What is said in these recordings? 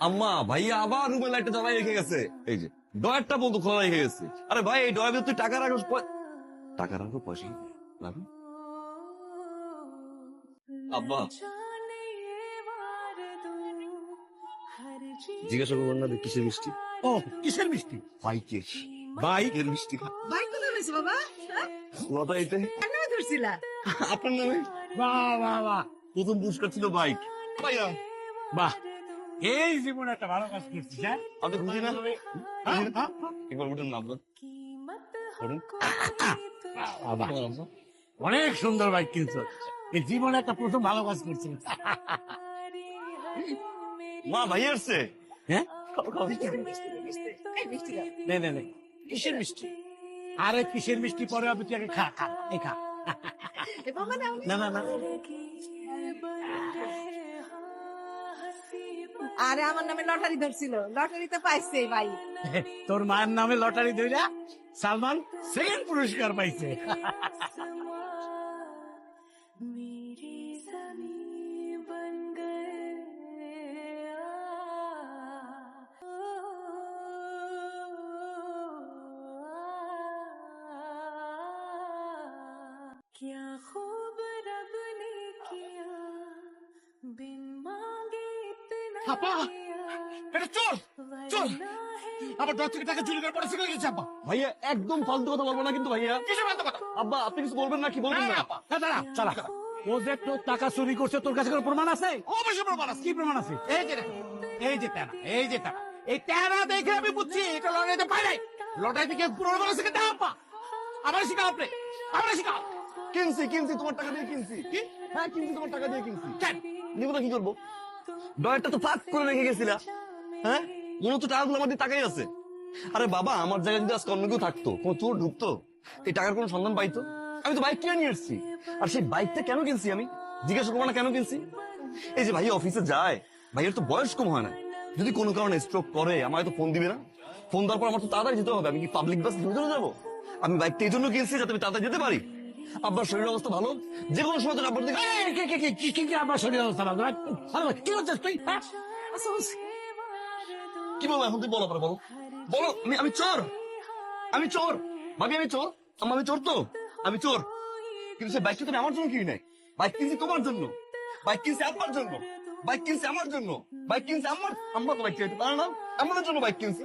আম্মা ভাইয়া আবার রুমের লাইটটা জ্বালাই রেখে গেছে। এই যে ডয়ারটা বন্ধু খোলা রেখে গেছে। আরে ভাই এই ডয়ার তুই টাকা রাখো টাকা রাখো পয়সা রাখো। আব্বা। জিজ্ঞাসা করবেন না কিসের মিষ্টি? ও কিসের মিষ্টি? বাইকের। বাইক বাইকের মিষ্টি বাইক কোথায় হয়েছে বাবা? হ্যাঁ? এতে। কেন ধরছিলা আপনার নামে? বাহ বাহ বাহ। প্রথম পুরস্কার ছিল বাইক। ভাইয়া। বাহ। এই জীবনে একটা ভালো কাজ করছিস হ্যাঁ আপনি খুশি না। হ্যাঁ, হ্যাঁ, একবার উঠেন না? অনেক সুন্দর বাইক কিনছো। এই জীবনে একটা প্রথম ভালো কাজ করছিস মা ভাই আসছে? হ্যাঁ। নে নে নে। কিসের মিষ্টি? আরে কিসের মিষ্টি পরে হবে তুই আগে খা খা এই খা। না না না। আরে আমার নামে লটারি ধরছিল লটারিতে পাইছে ভাই তোর মায়ের নামে লটারি ধইরা সালমান সেকেন্ড পুরস্কার পাইছে क्या खूब আপা এটা চল চল। আমার দশ থেকে টাকা চুরি করে পড়াশোনা গেছে আপা। ভাইয়া একদম ফালতু কথা বলব না কিন্তু ভাইয়া। কিছু ফালতু কথা? আব্বা আপনি কিছু বলবেন না কি বলবেন না আপা দাঁড়া। চালা। ও যে তোর টাকা চুরি করছে তোর কাছে কোনো প্রমাণ আছে? অবশ্যই প্রমাণ আছে। কি প্রমাণ আছে? এই যে এই যে তেনা এই যে তেনা এই তেনা দেখে আমি বুঝছি এটা লড়াইতে পারে লড়াই থেকে পুরো বলে সেখানে আপা। আমার শিখাও আপনি আমার শিখাও। কিনছি কিনছি তোমার টাকা দিয়ে কিনছি। কি? হ্যাঁ কিনছি তোমার টাকা দিয়ে কিনছি। কেন? নিব কি করব? ডয়ারটা তো ফাঁক করে রেখে গেছিলা। হ্যাঁ? মনে হচ্ছে টাকাগুলো আমাদের টাকাই আছে। আরে বাবা, আমার জায়গায় যদি আজকে অন্য কেউ থাকতো কোন চোর ঢুকতো, এই টাকার কোনো সন্ধান পাইতো? আমি তো বাইক কিনে নিয়ে এসেছি। আর সেই বাইকটা কেন কিনছি আমি? জিজ্ঞাসা করব না কেন কিনছি? এই যে ভাই অফিসে যায়, ভাইয়ের তো বয়স কম হয় না। যদি কোনো কারণে স্ট্রোক করে আমার তো ফোন দিবে না। ফোন দেওয়ার পর আমার তো তাড়াতাড়ি যেতে হবে। আমি কি পাবলিক বাস ধরে ধরে যাব? আমি বাইকটা এই জন্য কিনছি যাতে আমি তাড়াতাড়ি যেতে পারি। আব্বার শরীরের অবস্থা ভালো? যে কোনো সময় তো আব্বার দিকে এই, কি আমার শরীর অবস্থা ভালো? না? ভালো কি হচ্ছে তুই? হ্যাঁ? কি বলব এখন তুই বলো পরে বলো। বলো আমি আমি চোর। আমি চোর। ভাবি আমি চোর? আম্মা আমি চোর তো? আমি চোর। কিন্তু সে বাইকটা তুমি আমার জন্য কিনি নাই বাইক কিনছি তোমার জন্য। বাইক কিনছি আমার জন্য। বাইক কিনছি আমার জন্য। বাইক কিনছি আমার আম্মা তো বাইক কিনতে পারে না। আমাদের জন্য বাইক কিনছি।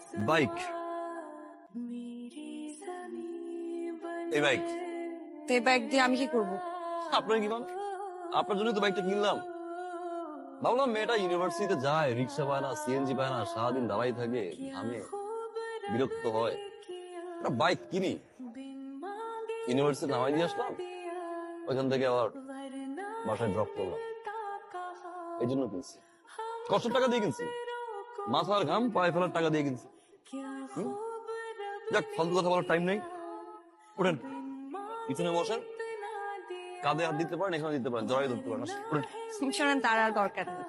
বাইক। এই বাইক। এই বাইক দিয়ে আমি কি আপনার কি মানে আপনার জন্য তো বাইকটা কিনলাম। ভাবলাম মেয়েটা ইউনিভার্সিটিতে যায় রিক্সা পায় না সিএনজি পায় না সারাদিন দাঁড়াই থাকে আমি বিরক্ত হয়। বাইক কিনি। ইউনিভার্সিটি নামাই দিয়ে আসলাম। ওইখান থেকে আবার বাসায় ড্রপ করলাম। এই জন্য কিনছি। কষ্ট টাকা দিয়ে কিনছি। মাথার ঘাম পায়ে ফেলার টাকা দিয়ে কিনছি। যাক ফালতু কথা বলার টাইম নেই। ওঠেন পিছনে বসেন। কাঁধে হাত দিতে পারেন এখানে দিতে পারেন জড়াই ধরতে পারেন শোনেন তার আর দরকার নেই।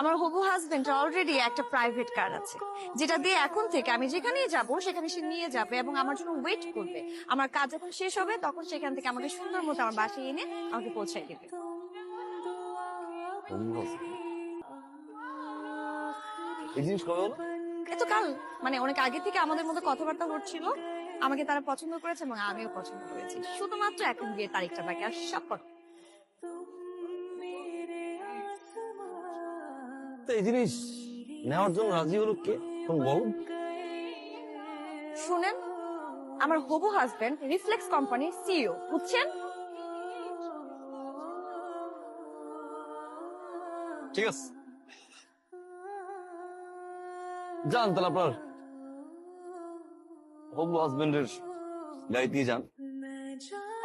আমার হবু হাজবেন্ড অলরেডি একটা প্রাইভেট কার আছে যেটা দিয়ে এখন থেকে আমি যেখানেই যাব সেখানে সে নিয়ে যাবে এবং আমার জন্য ওয়েট করবে। আমার কাজ যখন শেষ হবে তখন সেখান থেকে আমাকে সুন্দর মতো আমার বাসায় এনে আমাকে পৌঁছাই দেবে। এই জিনিস কবে হলো? এত কাল মানে অনেক আগে থেকে আমাদের মধ্যে কথাবার্তা হচ্ছিল। আমাকে তারা পছন্দ করেছে এবং আমিও পছন্দ করেছি। শুধুমাত্র এখন বিয়ের তারিখটা বাকি আর সব তো এই জিনিস নেওয়ার জন্য রাজি হলো কে? কোন বলো শুনেন আমার হবু হাজবেন্ড রিফ্লেক্স কোম্পানির সিইও বুঝছেন? ঠিক আছে। যান তাহলে আপনার হবু হাজবেন্ডের গাড়ি দিয়ে যান।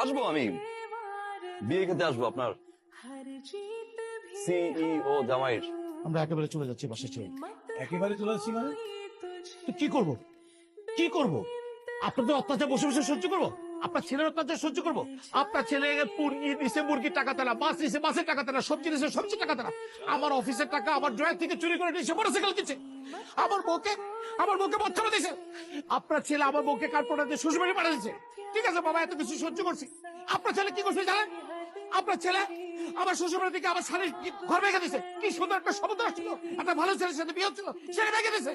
আসব আমি। বিয়ে খেতে আসব আপনার সিইও জামাইয়ের। আমরা একেবারে চলে যাচ্ছি বাসে চলে। একেবারে চলে যাচ্ছি মানে? তো কি করব? কি করব? আপনাদের অত্যাচার বসে বসে সহ্য করব? আপনার ছেলের অত্যাচার সহ্য করব? আপনার ছেলে মুরগি নিচে মুরগির টাকা তারা মাছ নিচে মাছের টাকা তারা সবজি নিচে সবজি টাকা তালা আমার অফিসের টাকা আমার ড্রয়ার থেকে চুরি করে নিচে মোটরসাইকেল কিনছে আমার বউকে আমার বউকে বাচ্চা দিয়েছে। আপনার ছেলে আমার বউকে কার্পোরেটর দিয়ে শ্বশুর মারা পাঠিয়ে দিয়েছে। ঠিক আছে বাবা, এত কিছু সহ্য করছি। আপনার ছেলে কি করছে জানেন? আপনার ছেলে? আমার শ্বশুর থেকে আমার স্বামীর ঘর ভেঙে দিয়েছে। কি সুন্দর একটা শব্দ আসছিল। একটা ভালো ছেলের সাথে বিয়ে হচ্ছিল। ছেলে ভেঙে দিয়েছে।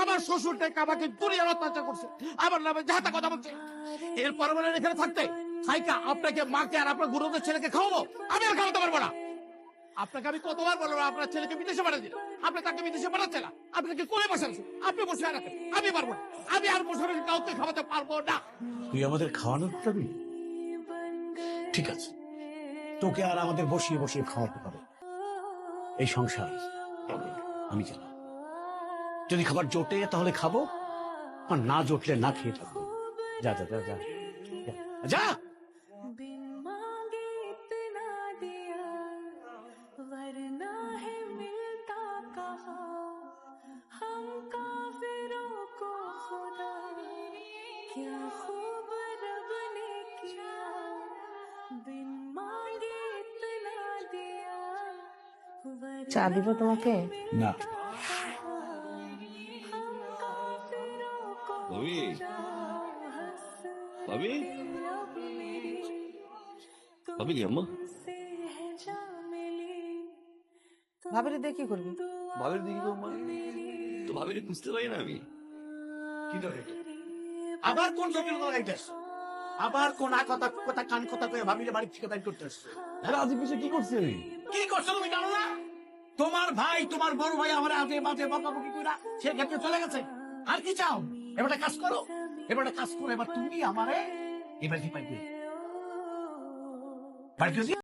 আমার শ্বশুরটাকে আমাকে দুনিয়ার অত্যাচার করছে। আমার নামে যাহাতা কথা বলছে। এরপর বলেন এখানে থাকতে খাইকা আপনাকে মাকে আর আপনার গুরুদের ছেলেকে খাওয়াবো? আমি আর খাওয়াতে পারব না। আপনাকে আমি কতবার বলব আপনার ছেলেকে বিদেশে পাঠিয়ে দিন আপনি তাকে বিদেশে পাঠাচ্ছে না। আপনাকে কোলে বসে আছেন? আপনি বসে রাখেন আমি পারব না। আমি আর বসে কাউকে খাওয়াতে পারব না। তুই আমাদের খাওয়ানোর ঠিক আছে। তোকে আর আমাদের বসিয়ে বসিয়ে খাওয়াতে পারে। এই সংসার আমি জানি। যদি খাবার জোটে, তাহলে খাব, আর না জোটলে না খেয়ে থাকব। যা যা যা যা। যা। চা দিব তোমাকে? না। ভাবি? ভাবি? ভাবি আম্মা? দেখি করবি? দেখি তো বুঝতে পারি না আমি। কি আবার কোন আবার কোন কথা কথা কান কথা কয়ে ভাবিরে বাড়ি থেকে বাইর করতেছ হ্যাঁ আজ পিছে কি করছিস কি করছ তুমি জানো না? তোমার ভাই, তোমার বড় ভাই আমার আজে বাজে বকাবকি কইরা সে ক্ষেত্রে চলে গেছে। আর কি চাও? এবার কাজ করো। এবার কাজ করো। এবার তুমি আমারে এবার কি পাইবে? বাড়ি